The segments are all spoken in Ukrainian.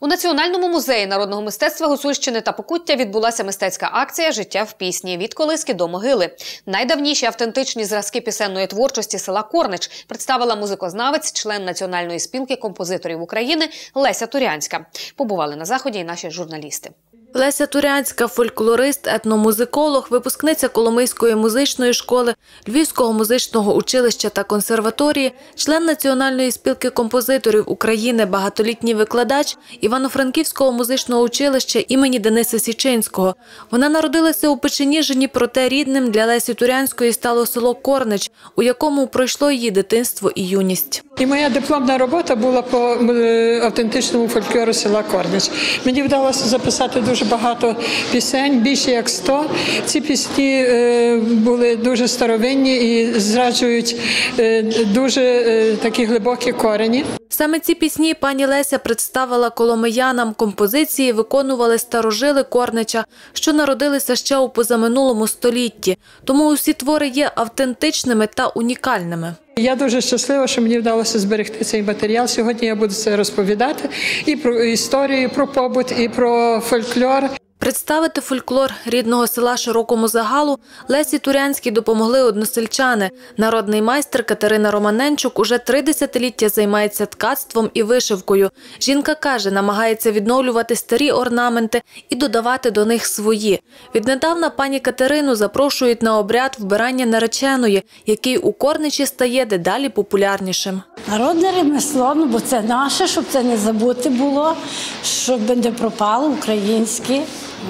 У Національному музеї народного мистецтва Гуцульщини та Покуття відбулася мистецька акція Життя в пісні від колиски до могили. Найдавніші автентичні зразки пісенної творчості села Корнич представила музикознавець, член Національної спілки композиторів України Леся Турянська. Побували на заході і наші журналісти. Леся Турянська, фольклорист, етномузиколог, випускниця Коломийської музичної школи, Львівського музичного училища та консерваторії, член Національної спілки композиторів України, багатолітній викладач Івано-Франківського музичного училища імені Дениса Січинського. Вона народилася у Печеніжині, проте рідним для Лесі Турянської стало село Корнич, у якому пройшло її дитинство і юність. І моя дипломна робота була по е, автентичному фольклору села Корнич. Мені вдалося записати дуже багато пісень, більше як 100. Ці пісні е, були дуже старовинні і зраджують е, дуже такі глибокі корені. Саме ці пісні пані Леся представила коломиянам. Композиції виконували старожили Корнича, що народилися ще у позаминулому столітті. Тому усі твори є автентичними та унікальними. Я дуже щаслива, що мені вдалося зберегти цей матеріал. Сьогодні я буду це розповідати і про історію, і про побут, і про фольклор. Представити фольклор рідного села широкому загалу Лесі Турянській допомогли односельчани. Народний майстер Катерина Романенчук уже три десятиліття займається ткацтвом і вишивкою. Жінка каже, намагається відновлювати старі орнаменти і додавати до них свої. Віднедавна пані Катерину запрошують на обряд вбирання нареченої, який у Корничі стає дедалі популярнішим. Народне ремесло, ну бо це наше, щоб це не забути було, щоб не пропало українське.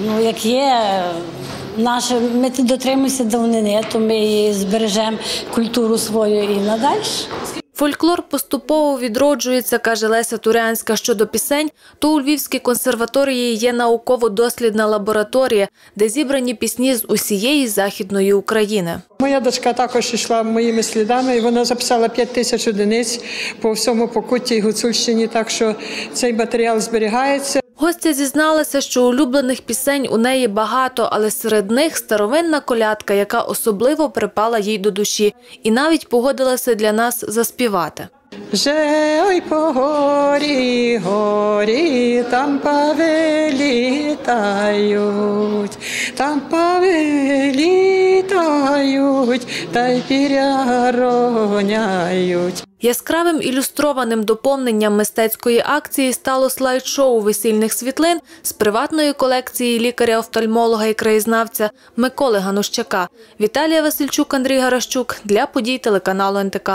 Ну, як є наше, ми дотримуємося давнини, то ми і збережемо культуру свою і надалі. Фольклор поступово відроджується, каже Леся Турянська. Щодо пісень, то у Львівській консерваторії є науково-дослідна лабораторія, де зібрані пісні з усієї західної України. Моя дочка також йшла моїми слідами, і вона записала 5 тисяч одиниць по всьому Покутті і Гуцульщині, так що цей матеріал зберігається. Гостя зізналася, що улюблених пісень у неї багато, але серед них старовинна колядка, яка особливо припала їй до душі, і навіть погодилася для нас заспівати. Же ой по горі, горі, там пави літають, там пави літають, та й піря роняють. Яскравим ілюстрованим доповненням мистецької акції стало слайд-шоу весільних світлин з приватної колекції лікаря-офтальмолога і краєзнавця Миколи Ганущака. Віталія Васильчук, Андрій Гаращук для подій телеканалу НТК.